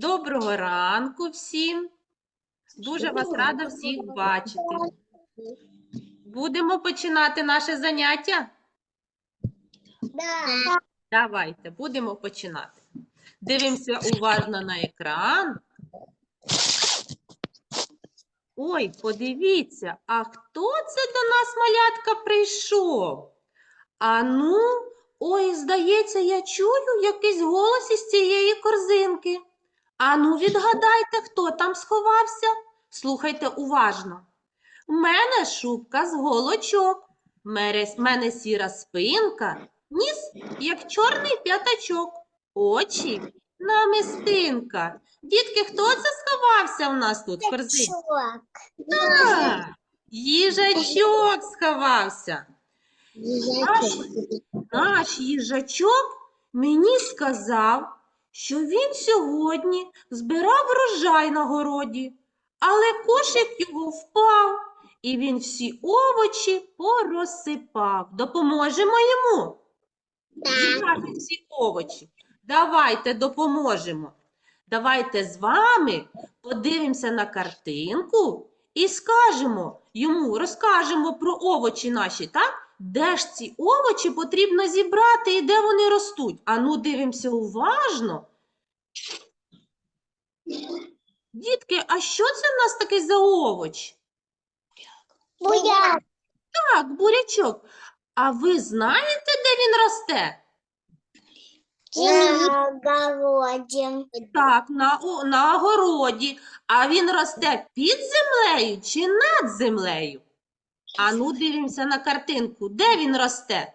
Доброго ранку всім. Дуже вас рада всіх бачити. Будемо починати наше заняття? Да. Давайте, будемо починати. Дивимося уважно на екран. Ой, подивіться, а хто це до нас, малятка, прийшов? А ну, ой, здається, я чую якийсь голос із цієї корзинки. А ну, відгадайте, хто там сховався? Слухайте уважно. У мене шубка з голочок, мере- мене сіра спинка, ніс, як чорний п'ятачок, очі намистинка. Дітки, хто це сховався у нас тут? Чувак. Так, їжачок сховався. Наш, наш їжачок мені сказав, що він сьогодні збирав врожай на городі, але кошик його впав, і він всі овочі порозсипав. Допоможемо йому зібрати всі овочі. Давайте допоможемо. Давайте з вами подивимося на картинку і скажемо йому, розкажемо про овочі наші, так? Де ж ці овочі потрібно зібрати і де вони ростуть? Ану, дивимося уважно. Дітки, а що це в нас таке за овоч? Буяк. Так, бурячок. А ви знаєте, де він росте? На. Так, на, о- на огороді. А він росте під землею чи над землею? Ану, дивимося на картинку. Де він росте?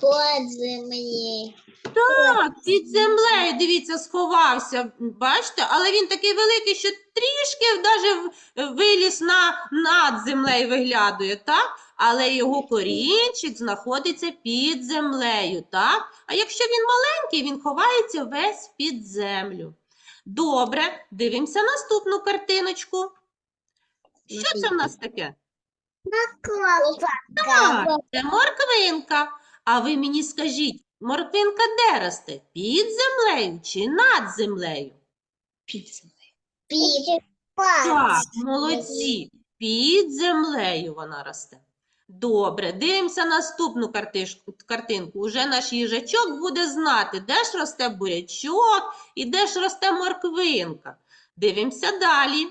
Под землей. Так, під землею, дивіться, сховався. Бачите? Але він такий великий, що трішки даже виліз на над землею виглядує, так? Але його корінчик знаходиться під землею, так? А якщо він маленький, він ховається весь під землю. Добре, дивимося наступну картиночку. Що це в нас таке? Так, це морквинка. А ви мені скажіть, морквинка де росте? Під землею чи над землею? Так, молодці. Під землею вона росте. Добре, дивимося наступну картинку. Уже наш їжачок буде знати, де ж росте бурячок і де ж росте морквинка. Дивимося далі.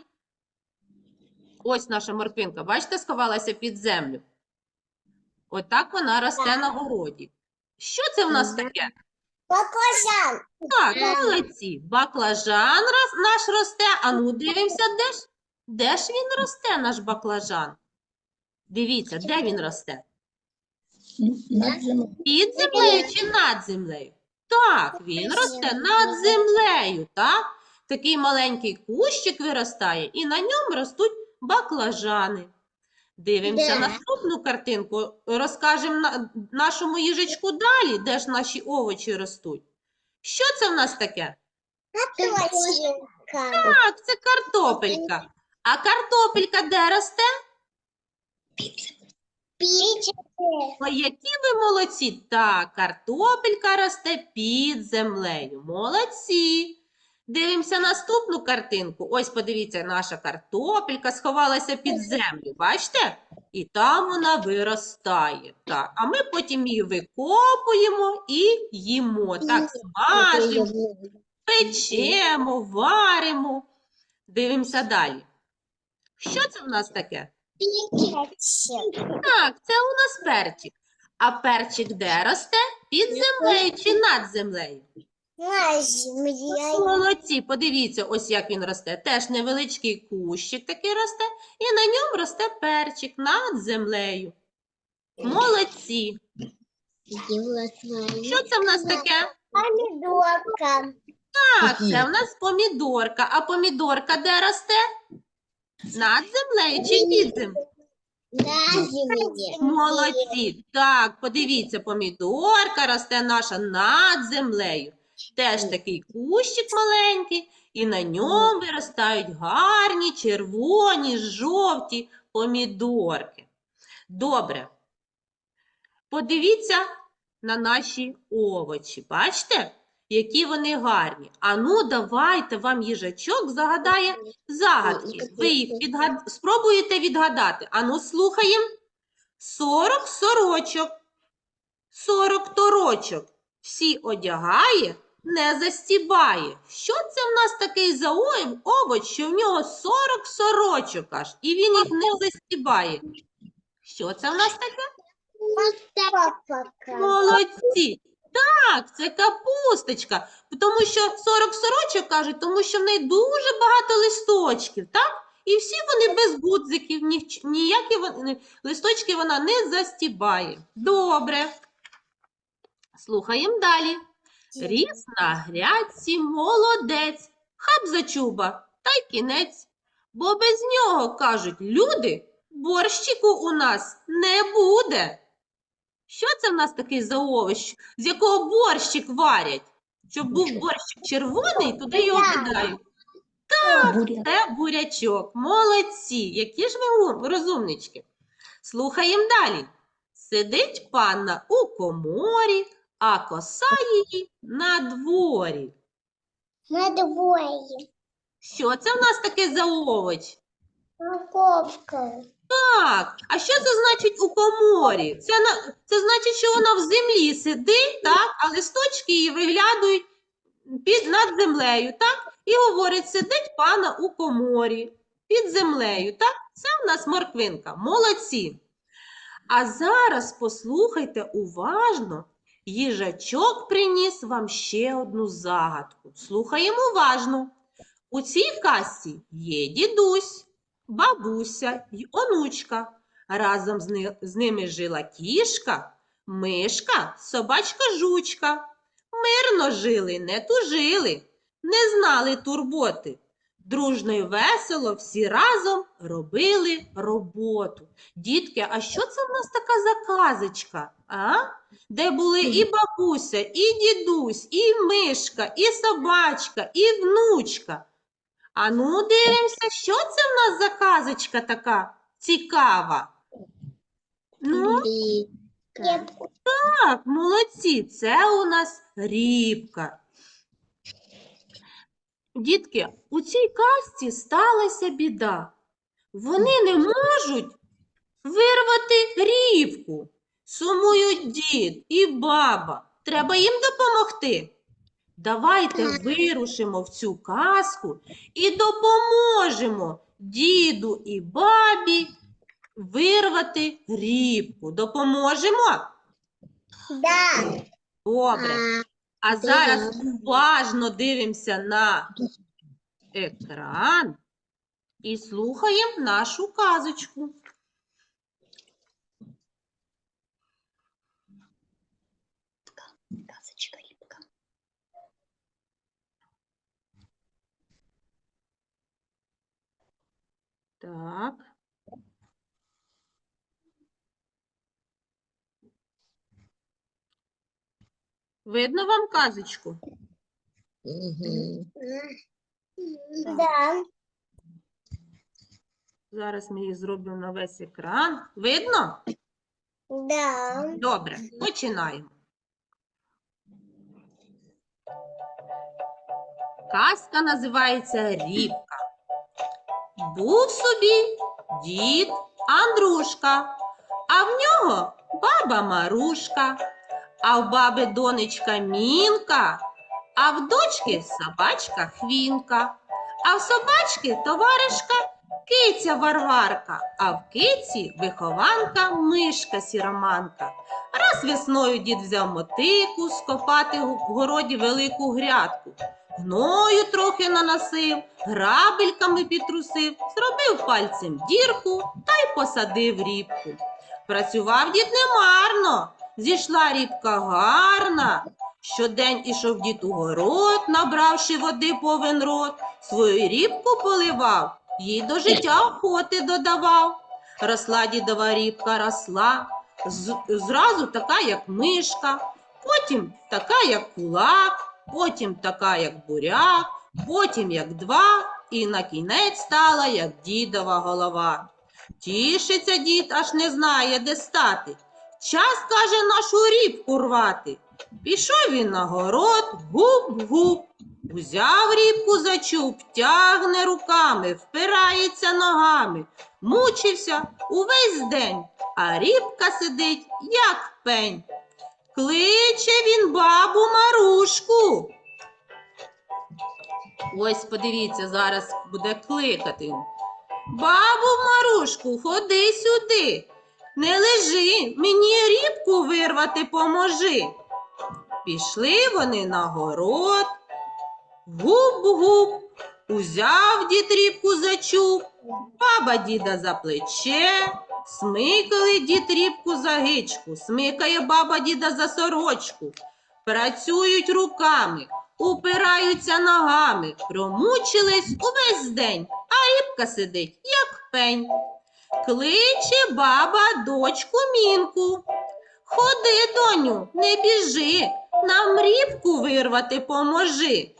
Ось наша морквинка, бачите, сховалася під землю. Отак вона росте на городі. Що це в нас таке? Баклажан. Так, молодці. Баклажан наш росте. А ну дивимося, де ж, де ж він росте, наш баклажан? Дивіться, де він росте? Під землею чи над землею? Так, він росте над землею, так? Такий маленький кущик виростає, і на ньому ростуть баклажани. Дивимося Де? наступну картинку. Розкажемо нашому їжачку далі, де ж наші овочі ростуть. Що це в нас таке? Точка. Так, це картопелька. А картопелька де росте? Пить. Ой, які ви молодці! Так, картопелька росте під землею. Молодці. Дивимося наступну картинку. Ось подивіться, наша картопелька сховалася під землю. Бачите? І там вона виростає. Так, а ми потім її викопуємо і їмо. Так, смажимо, печемо, варимо. Дивимося далі. Що це в нас таке? Так, це у нас перчик. А перчик де росте? Під землею чи над землею? На земле. Молодці, подивіться, ось як він росте. Теж невеличкий кущик такий росте, і на ньому росте перчик над землею. Молодці. Що це в нас таке? Помидорка. Так, це в нас помідорка. А помідорка де росте? Над землею чи під землею? На земле. Молодці. Так, подивіться, помідорка росте наша над землею. Теж такий кущик маленький, і на ньому виростають гарні червоні, жовті помідорки. Добре. Подивіться на наші овочі. Бачите? які вони гарні. Ану, давайте вам їжачок загадає загадки. Ви їх підгад... спробуєте відгадати. Ану, слухаємо. 40 сорочок, 40 торочок. Всі одягає, не застібає. Що це в нас такий за овоч, що в нього 40 сорочок аж, і він їх не застібає? Що це в нас таке? Молодці! Так, це капусточка. Тому що 40 сорочок кажуть, тому що в неї дуже багато листочків, так? І всі вони без гудзиків, ніякі вони, листочки вона не застібає. Добре. Слухаємо далі. Ріс на грядці молодець, хап зачуба, та й кінець. Бо без нього, кажуть люди, борщику у нас не буде. Що це в нас такий за овощ, з якого борщик варять? Щоб був борщик червоний, туди його кидають. Це бурячок. Молодці, які ж ви розумнички. Слухаємо далі. Сидить панна у коморі, а коса її на дворі. На двоє. Що це в нас таке за овоч? Морковка. Так, а що це значить у коморі? Це, на, це значить, що вона в землі сидить, так, а листочки її виглядають під, над землею, так? І говорить, сидить пана у коморі під землею, так? Це в нас морквинка. Молодці. А зараз послухайте уважно. Їжачок приніс вам ще одну загадку. Слухаємо уважно. У цій касі є дідусь, бабуся й онучка. Разом з, з ними жила кішка, мишка, собачка жучка. Мирно жили, не тужили, не знали турботи. Дружно й весело всі разом робили роботу. Дітки, а що це в нас така заказочка? А? Де були і бабуся, і дідусь, і мишка, і собачка, і внучка. А ну, дивимося, що це в нас за казочка така цікава? Ну, так, молодці, це у нас рібка. Дітки, у цій казці сталася біда. Вони не можуть вирвати рібку. Сумують дід і баба. Треба їм допомогти. Давайте вирушимо в цю казку і допоможемо діду і бабі вирвати рібку. Допоможемо? Да. Добре. А зараз уважно дивимося на екран і слухаємо нашу казочку. Казочка рибка. Так. Видно вам казочку? Да. Зараз ми її зробимо на весь екран. Видно? Да. Добре, починаємо. Казка називається Рібка. Був собі дід Андрушка, а в нього баба Марушка, а в баби донечка Мінка, а в дочки собачка Хвінка, а в собачки товаришка киця Варварка, а в киці вихованка мишка сіроманка. Раз весною дід взяв мотику скопати в городі велику грядку. Гною трохи наносив, грабельками підтрусив, зробив пальцем дірку та й посадив рібку. Працював дід немарно, зійшла рібка гарна. Щодень ішов дід у город, набравши води повен рот, свою рібку поливав, їй до життя охоти додавав. Росла дідова рібка, росла, з- зразу така, як мишка, потім така, як кулак, потім така, як буряк, потім як два, і на кінець стала, як дідова голова. Тішиться дід, аж не знає, де стати. Час, каже, нашу рібку рвати. Пішов він на город, гуп-гуп. Узяв рібку за чуб, тягне руками, впирається ногами. Мучився увесь день, а рібка сидить, як пень. Кличе він бабу Марушку. Ось подивіться, зараз буде кликати. Бабу Марушку, ходи сюди. Не лежи, мені рібку вирвати поможи. Пішли вони на город. Гуп-гуп, узяв дід рібку за чуб, баба діда за плече, смикали дід рібку за гичку, смикає баба діда за сорочку. Працюють руками, упираються ногами, промучились увесь день, а рібка сидить, як пень. Кличе баба дочку мінку. Ходи, доню, не біжи, нам рібку вирвати поможи.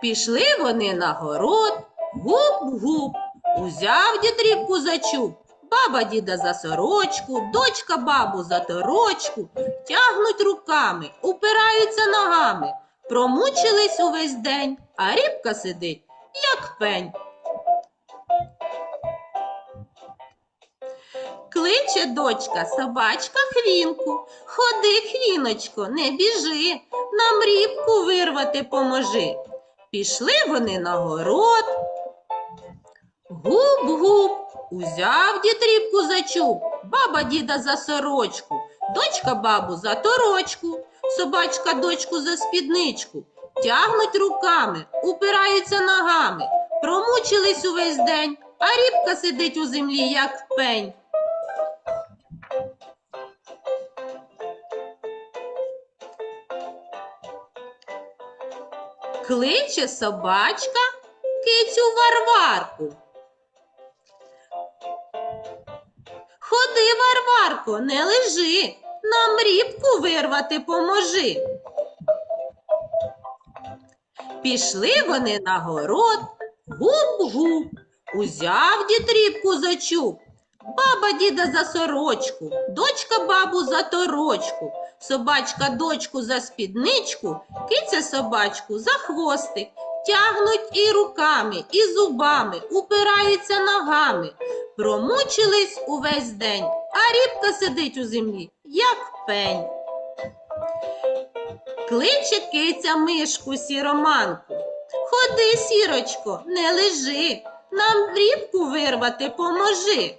Пішли вони на город, гуп-гуп, узяв дід рібку за чуб, баба діда за сорочку, дочка бабу за торочку, тягнуть руками, упираються ногами, промучились увесь день, а рібка сидить, як пень. Кличе дочка собачка хвінку. Ходи, хвіночко, не біжи, нам рібку вирвати поможи. Пішли вони на город. Гуп-гуп, узяв дід рібку за чуб, баба діда за сорочку, дочка бабу за торочку, собачка дочку за спідничку. Тягнуть руками, упираються ногами, промучились увесь день, а рібка сидить у землі, як пень. Кличе собачка кицю Варварку. Ходи, Варварко, не лежи, нам рібку вирвати поможи. Пішли вони на город, гуп-гуп, узяв за чуб, баба діда за сорочку, дочка бабу за торочку, собачка дочку за спідничку, киця собачку за хвостик. Тягнуть і руками, і зубами, упираються ногами. Промучились увесь день, а рібка сидить у землі, як пень. Кличе киця мишку сіроманку. Ходи, сірочко, не лежи, нам рібку вирвати поможи.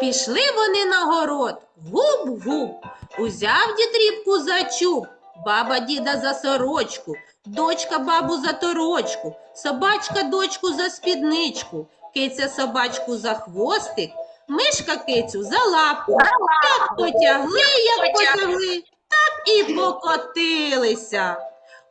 Пішли вони на город, гуп-гуп, узяв дід рібку за чуб, баба діда за сорочку, дочка бабу за торочку, собачка дочку за спідничку, киця собачку за хвостик, мишка кицю за лапу. Як потягли, як потягли, так і покотилися.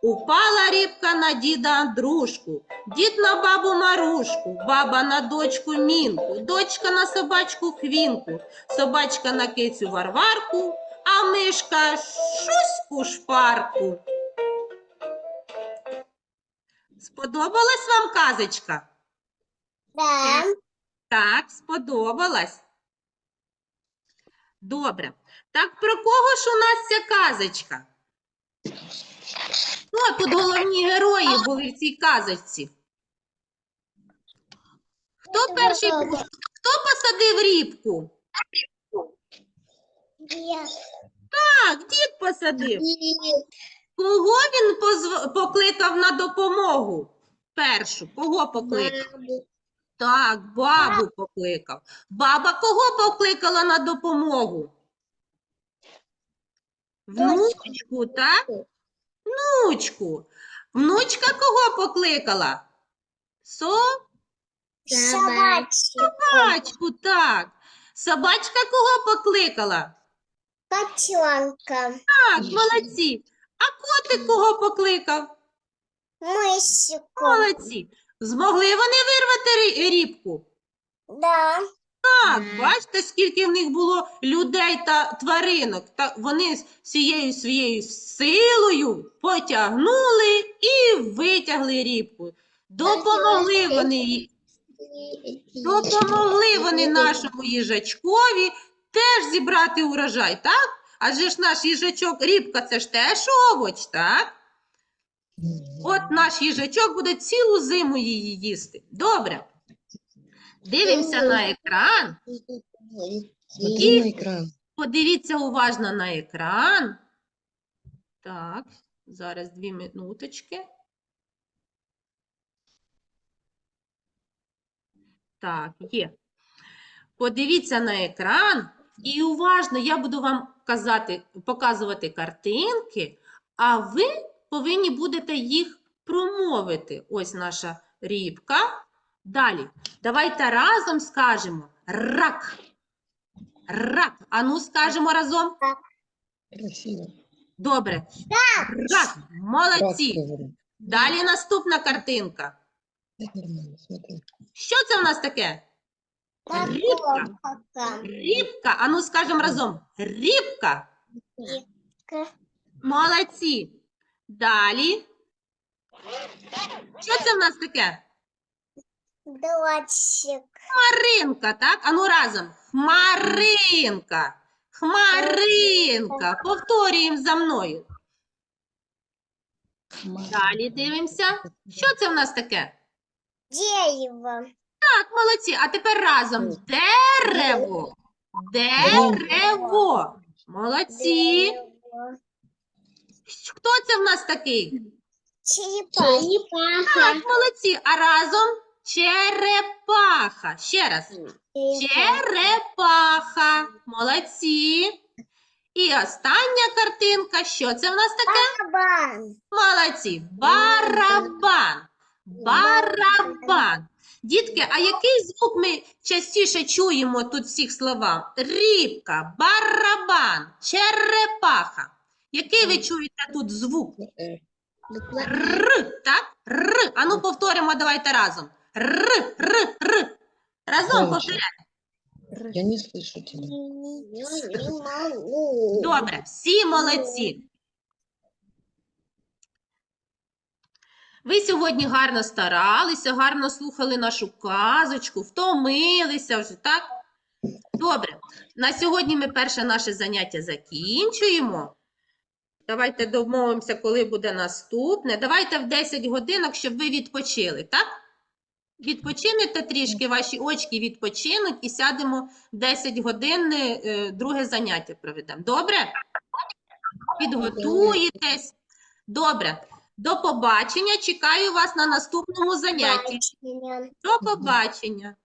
Упала рібка на діда Андрушку, дід на бабу Марушку, баба на дочку Мінку, дочка на собачку Хвінку, собачка на кицю Варварку, а мишка шуську шпарку. Сподобалась вам казочка? Да. Так, сподобалась. Добре. Так про кого ж у нас ця казочка? Хто тут головні герої були в цій казочці? Хто перший хто посадив рібку? Так, дід посадив. Кого він позв... покликав на допомогу? Першу. Кого покликав? Так, бабу покликав. Баба кого покликала на допомогу? Внучку, так? Внучку. Внучка кого покликала? Собачка. Собачку, так. Собачка кого покликала? Котенка. Так, молодці. А котик кого покликав? Мышку. Молодці. Змогли вони вирвати рібку? Да. Так, бачите, скільки в них було людей та тваринок. Та вони з всією своєю силою потягнули і витягли рібку. Допомогли вони. Допомогли вони нашому їжачкові теж зібрати урожай, так? Адже ж наш їжачок, рібка це ж теж овоч, так? От наш їжачок буде цілу зиму її їсти. Добре. Дивимося на екран. Экран. Подивіться уважно на екран. Так, зараз дві минуточки. Так, є. Подивіться на екран і уважно я буду вам казати, показувати картинки, а ви повинні будете їх промовити. Ось наша рібка. Далі. Давайте разом скажемо рак. Рак. Ану скажемо разом. Добре. Рак. Молодці. Далі наступна картинка. Що це в нас таке? Рибка. Морковка. Рібка. Ану скажемо разом. Рібка. Рибка. Молодці. Далі. Що це в нас таке? Дочек. Хмаринка, так? Ану разом. Хмаринка. Хмаринка. Повторюємо за мною. Далі дивимося. Що це в нас таке? Дерево. Так, молодці. А тепер разом. Дерево. Дерево. Молодці. Дерево. Хто це в нас такий? Черепаха. Так, молодці. А разом черепаха. Ще раз. Черепаха. Молодці. І остання картинка. Що це в нас таке? Кабан. Молодці. Барабан. Барабан. Дітки, а який звук ми частіше чуємо тут всіх словах? Рібка, барабан, черепаха. Який ви чуєте тут звук? Э, Р, так? Р. Ану повторимо, давайте разом. Р, р, р. Разом повторяємо. Я не слышу тебя. Добре, всі молодці. Ви сьогодні гарно старалися, гарно слухали нашу казочку, втомилися вже, так? Добре. На сьогодні ми перше наше заняття закінчуємо. Давайте домовимося, коли буде наступне. Давайте в 10 годинок, щоб ви відпочили, так? Відпочинете трішки, ваші очки відпочинуть і сядемо в 10 годин, е, друге заняття проведемо. Добре? Підготуєтесь. Добре. До побачення. Чекаю вас на наступному занятті. До побачення.